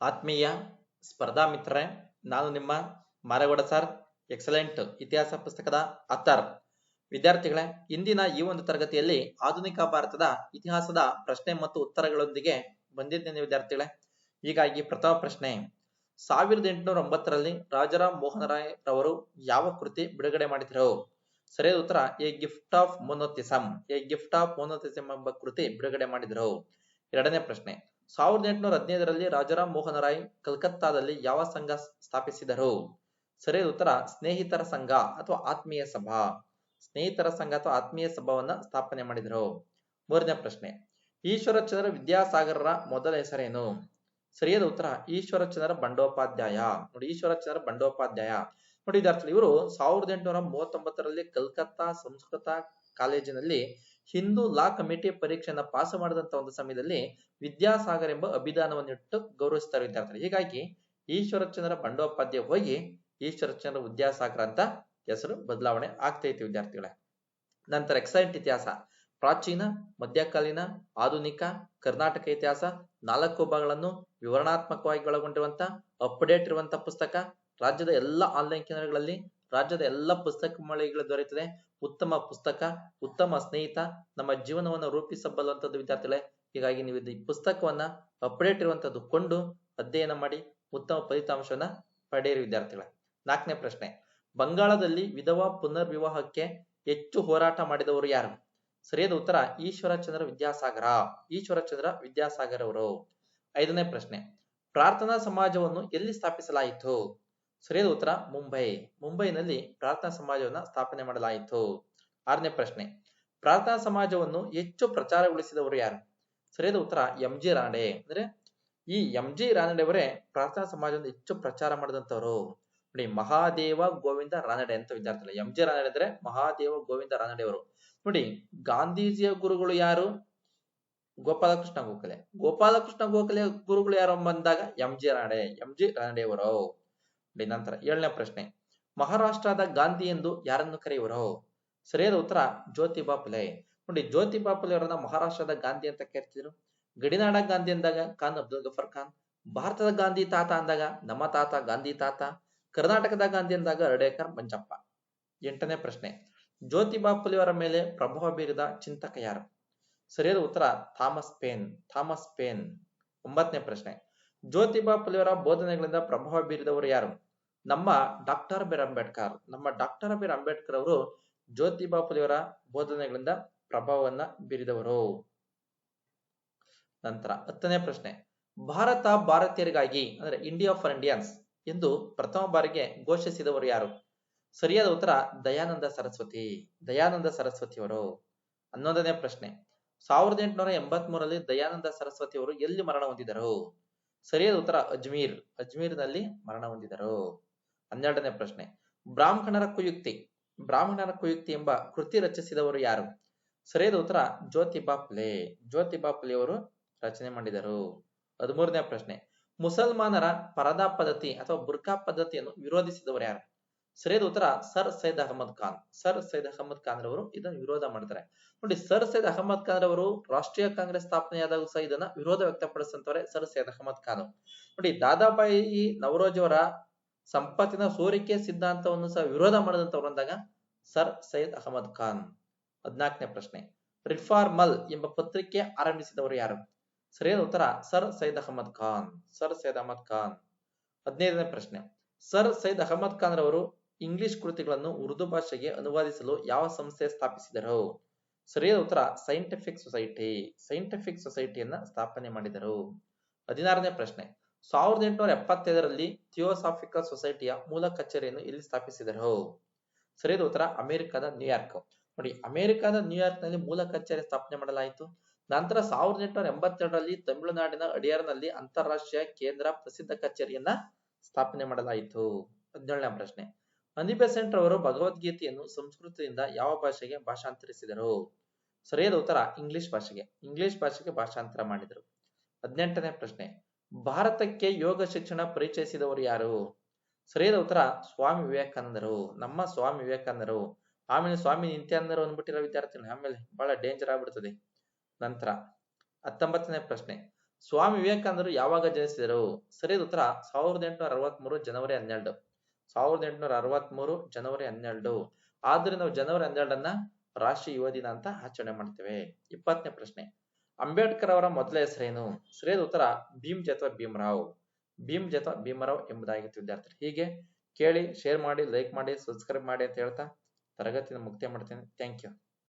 ಆತ್ಮೀಯ ಸ್ಪರ್ಧಾ ಮಿತ್ರರೇ, ನಾನು ನಿಮ್ಮ ಮಾರಗೌಡ ಸರ್, ಎಕ್ಸಲೆಂಟ್ ಇತಿಹಾಸ ಪುಸ್ತಕದ ಅತ್ತರ್ ವಿದ್ಯಾರ್ಥಿಗಳೇ, ಇಂದಿನ ಈ ಒಂದು ತರಗತಿಯಲ್ಲಿ ಆಧುನಿಕ ಭಾರತದ ಇತಿಹಾಸದ ಪ್ರಶ್ನೆ ಮತ್ತು ಉತ್ತರಗಳೊಂದಿಗೆ ಬಂದಿದ್ದೇನೆ ವಿದ್ಯಾರ್ಥಿಗಳೇ. ಹೀಗಾಗಿ ಪ್ರಥಮ ಪ್ರಶ್ನೆ, ಸಾವಿರದ ಎಂಟುನೂರ ಒಂಬತ್ತರಲ್ಲಿ ರಾಜಾರಾಮ್ ಮೋಹನ್ ರಾಯ್ ರವರು ಯಾವ ಕೃತಿ ಬಿಡುಗಡೆ ಮಾಡಿದರು? ಸರಿಯಾದ ಉತ್ತರ, a gift of monotheism, a gift of monotheism ಎಂಬ ಕೃತಿ ಬಿಡುಗಡೆ ಮಾಡಿದರು. ಎರಡನೇ ಪ್ರಶ್ನೆ ಸಾವಿರದ ಎಂಟುನೂರ ಹದಿನೈದರಲ್ಲಿ ರಾಜಾರಾಮ್ ಮೋಹನ್ ರಾಯ್ ಕಲ್ಕತ್ತಾದಲ್ಲಿ ಯಾವ ಸಂಘ ಸ್ಥಾಪಿಸಿದರು? ಸರಿಯಾದ ಉತ್ತರ. ಸ್ನೇಹಿತರ ಸಂಘ ಅಥವಾ ಆತ್ಮೀಯ ಸಭಾ? ಸ್ನೇಹಿತರ ಸಂಘ ಅಥವಾ ಆತ್ಮೀಯ ಸಭಾವನ್ನ ಸ್ಥಾಪನೆ ಮಾಡಿದರು. ಮೂರನೇ ಪ್ರಶ್ನೆ. ಈಶ್ವರಚಂದ್ರ ವಿದ್ಯಾಸಾಗರರ ಮೊದಲ ಹೆಸರೇನು? ಸರಿಯಾದ ಉತ್ತರ. ಈಶ್ವರಚಂದ್ರ ಬಂಡೋಪಾಧ್ಯಾಯ. ನೋಡಿ ಈಶ್ವರಚಂದ್ರ ಬಂಡೋಪಾಧ್ಯಾಯ. ನೋಡಿ ಇದರ್ಥ ಇವರು ಸಾವಿರದ ಎಂಟುನೂರ ಮೂವತ್ತೊಂಬತ್ತರಲ್ಲಿ ಕಲ್ಕತ್ತಾ ಸಂಸ್ಕೃತ ಕಾಲೇಜಿನಲ್ಲಿ ಹಿಂದೂ ಲಾ ಕಮಿಟಿ ಪರೀಕ್ಷೆಯನ್ನ ಪಾಸ್ ಮಾಡಿದಂತ ಒಂದು ಸಮಯದಲ್ಲಿ ವಿದ್ಯಾಸಾಗರ್ ಎಂಬ ಅಭಿಧಾನವನ್ನಿಟ್ಟು ಗೌರವಿಸ್ತಾರೆ ವಿದ್ಯಾರ್ಥಿಗಳು. ಹೀಗಾಗಿ ಈಶ್ವರಚಂದ್ರ ಬಂಡೋಪಾಧ್ಯಾಯ ಹೋಗಿ ಈಶ್ವರಚಂದ್ರ ವಿದ್ಯಾಸಾಗರ ಅಂತ ಹೆಸರು ಬದಲಾವಣೆ ಆಗ್ತೈತಿ ವಿದ್ಯಾರ್ಥಿಗಳೇ. ನಂತರ ಎಕ್ಸೈಟ್ ಇತಿಹಾಸ, ಪ್ರಾಚೀನ, ಮಧ್ಯಕಾಲೀನ, ಆಧುನಿಕ, ಕರ್ನಾಟಕ ಇತಿಹಾಸ, ನಾಲ್ಕು ಭಾಗಗಳನ್ನು ವಿವರಣಾತ್ಮಕವಾಗಿ ಒಳಗೊಂಡಿರುವಂತ ಅಪ್ಡೇಟ್ ಇರುವಂತ ಪುಸ್ತಕ, ರಾಜ್ಯದ ಎಲ್ಲಾ ಆನ್ಲೈನ್ ಕೇಂದ್ರಗಳಲ್ಲಿ ರಾಜ್ಯದ ಎಲ್ಲ ಪುಸ್ತಕ ಮಳಿಗೆಗಳು ದೊರೆಯುತ್ತದೆ. ಉತ್ತಮ ಪುಸ್ತಕ, ಉತ್ತಮ ಸ್ನೇಹಿತ, ನಮ್ಮ ಜೀವನವನ್ನು ರೂಪಿಸಬಲ್ಲುವಂಥದ್ದು ವಿದ್ಯಾರ್ಥಿಗಳೇ, ಹೀಗಾಗಿ ನೀವು ಈ ಪುಸ್ತಕವನ್ನ ಅಪ್ಡೇಟ್ ಇರುವಂತದ್ದು ಕೊಂಡು ಅಧ್ಯಯನ ಮಾಡಿ ಉತ್ತಮ ಫಲಿತಾಂಶವನ್ನ ಪಡೆಯಿರಿ ವಿದ್ಯಾರ್ಥಿಗಳೇ. ನಾಲ್ಕನೇ ಪ್ರಶ್ನೆ, ಬಂಗಾಳದಲ್ಲಿ ವಿಧವಾ ಪುನರ್ವಿವಾಹಕ್ಕೆ ಹೆಚ್ಚು ಹೋರಾಟ ಮಾಡಿದವರು ಯಾರು? ಸರಿಯಾದ ಉತ್ತರ, ಈಶ್ವರಚಂದ್ರ ವಿದ್ಯಾಸಾಗರ. ಈಶ್ವರಚಂದ್ರ ವಿದ್ಯಾಸಾಗರ್ ಅವರು ಐದನೇ ಪ್ರಶ್ನೆ, ಪ್ರಾರ್ಥನಾ ಸಮಾಜವನ್ನು ಎಲ್ಲಿ ಸ್ಥಾಪಿಸಲಾಯಿತು? ಸರಿಯಾದ ಉತ್ತರ ಮುಂಬೈ. ಮುಂಬೈನಲ್ಲಿ ಪ್ರಾರ್ಥನಾ ಸಮಾಜವನ್ನ ಸ್ಥಾಪನೆ ಮಾಡಲಾಯಿತು. ಆರನೇ ಪ್ರಶ್ನೆ. ಪ್ರಾರ್ಥನಾ ಸಮಾಜವನ್ನು ಹೆಚ್ಚು ಪ್ರಚಾರಗೊಳಿಸಿದವರು ಯಾರು? ಸರಿಯಾದ ಉತ್ತರ ಎಂ ಜಿ ರಾಣೆ. ಅಂದ್ರೆ ಈ ಎಂ ಜಿ ರಾನಡೆ ಅವರೇ ಪ್ರಾರ್ಥನಾ ಸಮಾಜವನ್ನು ಹೆಚ್ಚು ಪ್ರಚಾರ ಮಾಡಿದಂತವರು ನೋಡಿ, ಮಹಾದೇವ ಗೋವಿಂದ ರಾನಡೆ ಅಂತ ವಿದ್ಯಾರ್ಥಿಗಳು. ಎಂ ಜಿ ರಾನಡೆ ಅಂದ್ರೆ ಮಹಾದೇವ ಗೋವಿಂದ ರಾನಡೆ ಅವರು ನೋಡಿ, ಗಾಂಧೀಜಿಯ ಗುರುಗಳು ಯಾರು? ಗೋಪಾಲಕೃಷ್ಣ ಗೋಖಲೆ. ಗೋಪಾಲಕೃಷ್ಣ ಗೋಖಲೆ ಗುರುಗಳು ಯಾರು ಬಂದಾಗ M G Ranade M G Ranade ಅವರು ನೋಡಿ ನಂತರ ಏಳನೇ ಪ್ರಶ್ನೆ, ಮಹಾರಾಷ್ಟ್ರದ ಗಾಂಧಿ ಎಂದು ಯಾರನ್ನು ಕರೆಯುವರು? ಸರಿಯಾದ ಉತ್ತರ, ಜ್ಯೋತಿಬಾ ಫುಲೆ. ನೋಡಿ, ಜ್ಯೋತಿಬಾ ಫುಲೆ ಅವರನ್ನ ಮಹಾರಾಷ್ಟ್ರದ ಗಾಂಧಿ ಅಂತ ಕರಿತಿದ್ರು. ಗಡಿನಾಡ ಗಾಂಧಿ ಅಂದಾಗ ಖಾನ್ ಅಬ್ದುಲ್ ಗಫರ್ ಖಾನ್, ಭಾರತದ ಗಾಂಧಿ ತಾತ ಅಂದಾಗ ನಮ್ಮ ತಾತ ಗಾಂಧಿ ತಾತ, ಕರ್ನಾಟಕದ ಗಾಂಧಿ ಅಂದಾಗ ರಡೇಕರ್ ಮಂಜಪ್ಪ. ಎಂಟನೇ ಪ್ರಶ್ನೆ, ಜ್ಯೋತಿಬಾ ಫುಲೆಯವರ ಮೇಲೆ ಪ್ರಭಾವ ಬೀರಿದ ಚಿಂತಕ ಯಾರು? ಸರಿಯಾದ ಉತ್ತರ, ಥಾಮಸ್ ಪೇನ್ ಥಾಮಸ್ ಪೇನ್. ಒಂಬತ್ತನೇ ಪ್ರಶ್ನೆ, ಜ್ಯೋತಿಬಾ ಫುಲೆಯವರ ಬೋಧನೆಗಳಿಂದ ಪ್ರಭಾವ ಬೀರಿದವರು ಯಾರು? ನಮ್ಮ ಡಾಕ್ಟರ್ ಬಿರ್ ಅಂಬೇಡ್ಕರ್, ನಮ್ಮ ಡಾಕ್ಟರ್ ಬಿರ್ ಅಂಬೇಡ್ಕರ್ ಅವರು ಜ್ಯೋತಿಬಾ ಫುಲೆಯವರ ಬೋಧನೆಗಳಿಂದ ಪ್ರಭಾವವನ್ನ ಬೀರಿದವರು. ನಂತರ ಹತ್ತನೇ ಪ್ರಶ್ನೆ, ಭಾರತ ಭಾರತೀಯರಿಗಾಗಿ, ಅಂದ್ರೆ ಇಂಡಿಯಾ ಫಾರ್ ಇಂಡಿಯನ್ಸ್ ಎಂದು ಪ್ರಥಮ ಬಾರಿಗೆ ಘೋಷಿಸಿದವರು ಯಾರು? ಸರಿಯಾದ ಉತ್ತರ ದಯಾನಂದ ಸರಸ್ವತಿ, ದಯಾನಂದ ಸರಸ್ವತಿಯವರು ಹನ್ನೊಂದನೇ ಪ್ರಶ್ನೆ, ಸಾವಿರದ ಎಂಟುನೂರ ಎಂಬತ್ ಮೂರರಲ್ಲಿ ದಯಾನಂದ ಸರಸ್ವತಿ ಅವರು ಎಲ್ಲಿ ಮರಣ ಹೊಂದಿದರು? ಸರಿಯಾದ ಉತ್ತರ ಅಜ್ಮೀರ್, ಅಜ್ಮೀರ್ನಲ್ಲಿ ಮರಣ ಹೊಂದಿದರು. ಹನ್ನೆರಡನೇ ಪ್ರಶ್ನೆ. ಬ್ರಾಹ್ಮಣರ ಕುಯುಕ್ತಿ. ಬ್ರಾಹ್ಮಣರ ಕುಯುಕ್ತಿ ಎಂಬ ಕೃತಿ ರಚಿಸಿದವರು ಯಾರು? ಸರಿಯಾದ ಉತ್ತರ ಜ್ಯೋತಿಬಾ ಫುಲೆ. ಜ್ಯೋತಿಬಾ ಫುಲೆ ಅವರು ರಚನೆ ಮಾಡಿದರು. ಹದಿಮೂರನೇ ಪ್ರಶ್ನೆ. ಮುಸಲ್ಮಾನರ ಪರದಾ ಪದ್ಧತಿ ಅಥವಾ ಬುರ್ಕಾ ಪದ್ಧತಿಯನ್ನು ವಿರೋಧಿಸಿದವರು ಯಾರು? ಸರಿಯಾದ ಉತ್ತರ ಸರ್ ಸೈದ್ ಅಹಮದ್ ಖಾನ್. ಸರ್ ಸೈದ್ ಅಹಮದ್ ಖಾನ್ ರವರು ಇದನ್ನು ವಿರೋಧ ಮಾಡ್ತಾರೆ. ನೋಡಿ, ಸರ್ ಸೈದ್ ಅಹಮದ್ ಖಾನ್ ರವರು ರಾಷ್ಟ್ರೀಯ ಕಾಂಗ್ರೆಸ್ ಸ್ಥಾಪನೆಯಾದಾಗ ಸಹ ಇದನ್ನ ವಿರೋಧ ವ್ಯಕ್ತಪಡಿಸಿದಂತವರೇ ಸರ್ ಸೈದ್ ಅಹಮದ್ ಖಾನ್ ನೋಡಿ ದಾದಾಬಾಯಿ ನವರೋಜ್ ಅವರ ಸಂಪತ್ತಿನ ಸೋರಿಕೆ ಸಿದ್ಧಾಂತವನ್ನು ಸಹ ವಿರೋಧ ಮಾಡಿದಂತವ್ರು ಅಂದಾಗ ಸರ್ ಸೈಯದ್ ಅಹಮದ್ ಖಾನ್. ಹದಿನಾಲ್ಕನೇ ಪ್ರಶ್ನೆ. ರಿಫಾರ್ಮಲ್ ಎಂಬ ಪತ್ರಿಕೆ ಆರಂಭಿಸಿದವರು ಯಾರು? ಸರಿಯಾದ ಉತ್ತರ ಸರ್ ಸೈಯದ್ ಅಹಮದ್ ಖಾನ್. ಸರ್ ಸೈಯದ್ ಅಹಮದ್ ಖಾನ್. ಹದಿನೈದನೇ ಪ್ರಶ್ನೆ. ಸರ್ ಸೈಯದ್ ಅಹಮದ್ ಖಾನ್ ರವರು ಇಂಗ್ಲಿಷ್ ಕೃತಿಗಳನ್ನು ಉರ್ದು ಭಾಷೆಗೆ ಅನುವಾದಿಸಲು ಯಾವ ಸಂಸ್ಥೆ ಸ್ಥಾಪಿಸಿದರು? ಸರಿಯಾದ ಉತ್ತರ ಸೈಂಟಿಫಿಕ್ ಸೊಸೈಟಿ. ಸೈಂಟಿಫಿಕ್ ಸೊಸೈಟಿಯನ್ನ ಸ್ಥಾಪನೆ ಮಾಡಿದರು. ಹದಿನಾರನೇ ಪ್ರಶ್ನೆ. ಸಾವಿರದ ಎಂಟುನೂರ ಎಪ್ಪತ್ತೈದರಲ್ಲಿ ಥಿಯೋಸಾಫಿಕಲ್ ಸೊಸೈಟಿಯ ಮೂಲ ಕಚೇರಿಯನ್ನು ಇಲ್ಲಿ ಸ್ಥಾಪಿಸಿದರು. ಸರಿಯಾದ ಉತ್ತರ, ಅಮೆರಿಕದ ನ್ಯೂಯಾರ್ಕ್ ನೋಡಿ, ಅಮೆರಿಕದ ನ್ಯೂಯಾರ್ಕ್ನಲ್ಲಿ ಮೂಲ ಕಚೇರಿ ಸ್ಥಾಪನೆ ಮಾಡಲಾಯಿತು. ನಂತರ ಸಾವಿರದ ಎಂಟುನೂರ ಎಂಬತ್ತೆರಡರಲ್ಲಿ ತಮಿಳುನಾಡಿನ ಅಡಿಯಾರ್ನಲ್ಲಿ ಅಂತಾರಾಷ್ಟ್ರೀಯ ಕೇಂದ್ರ ಪ್ರಸಿದ್ಧ ಕಚೇರಿಯನ್ನ ಸ್ಥಾಪನೆ ಮಾಡಲಾಯಿತು. ಹದಿನೇಳನೇ ಪ್ರಶ್ನೆ. ಅನಿಬೆಸೆಂಟ್ ಅವರು ಭಗವದ್ಗೀತೆಯನ್ನು ಸಂಸ್ಕೃತದಿಂದ ಯಾವ ಭಾಷೆಗೆ ಭಾಷಾಂತರಿಸಿದರು? ಸರಿಯಾದ ಉತ್ತರ, ಇಂಗ್ಲಿಷ್ ಭಾಷೆಗೆ. ಇಂಗ್ಲಿಷ್ ಭಾಷೆಗೆ ಭಾಷಾಂತರ ಮಾಡಿದರು. ಹದಿನೆಂಟನೇ ಪ್ರಶ್ನೆ. ಭಾರತಕ್ಕೆ ಯೋಗ ಶಿಕ್ಷಣ ಪರಿಚಯಿಸಿದವರು ಯಾರು? ಸರಿಯಾದ ಉತ್ತರ, ಸ್ವಾಮಿ ವಿವೇಕಾನಂದರು. ನಮ್ಮ ಸ್ವಾಮಿ ವಿವೇಕಾನಂದರು. ಆಮೇಲೆ ಸ್ವಾಮಿ ನಿತ್ಯಾನಂದರು ಅಂದ್ಬಿಟ್ಟಿರೋ ವಿದ್ಯಾರ್ಥಿಗಳು ಆಮೇಲೆ ಬಹಳ ಡೇಂಜರ್ ಆಗ್ಬಿಡ್ತದೆ. ನಂತರ ಹತ್ತೊಂಬತ್ತನೇ ಪ್ರಶ್ನೆ. ಸ್ವಾಮಿ ವಿವೇಕಾನಂದರು ಯಾವಾಗ ಜನಿಸಿದರು? ಸರಿಯಾದ ಉತ್ತರ, ಸಾವಿರದ ಎಂಟುನೂರ ಅರವತ್ಮೂರು ಜನವರಿ ಹನ್ನೆರಡು. ಸಾವಿರದ ಎಂಟುನೂರ ಅರವತ್ಮೂರು ಜನವರಿ ಹನ್ನೆರಡು. ಆದ್ರೆ ನಾವು ಜನವರಿ ಹನ್ನೆರಡನ್ನ ರಾಷ್ಟ್ರೀಯ ಯುವ ದಿನ ಅಂತ ಆಚರಣೆ ಮಾಡ್ತೇವೆ. ಇಪ್ಪತ್ತನೇ ಪ್ರಶ್ನೆ. ಅಂಬೇಡ್ಕರ್ ಅವರ ಮೊದಲ ಹೆಸರೇನು? ಸರಿಯಾದ ಉತ್ತರ, ಭೀಮ್ ಅಥವಾ ಭೀಮರಾವ್. ಭೀಮ್ ಅಥವಾ ಭೀಮರಾವ್ ಎಂಬುದಾಗಿತ್ತು ವಿದ್ಯಾರ್ಥಿ ಹೀಗೆ ಕೇಳಿ ಶೇರ್ ಮಾಡಿ ಲೈಕ್ ಮಾಡಿ ಸಬ್ಸ್ಕ್ರೈಬ್ ಮಾಡಿ ಅಂತ ಹೇಳ್ತಾ ತರಗತಿಯನ್ನು ಮುಕ್ತಾಯ ಮಾಡ್ತೇನೆ. Thank you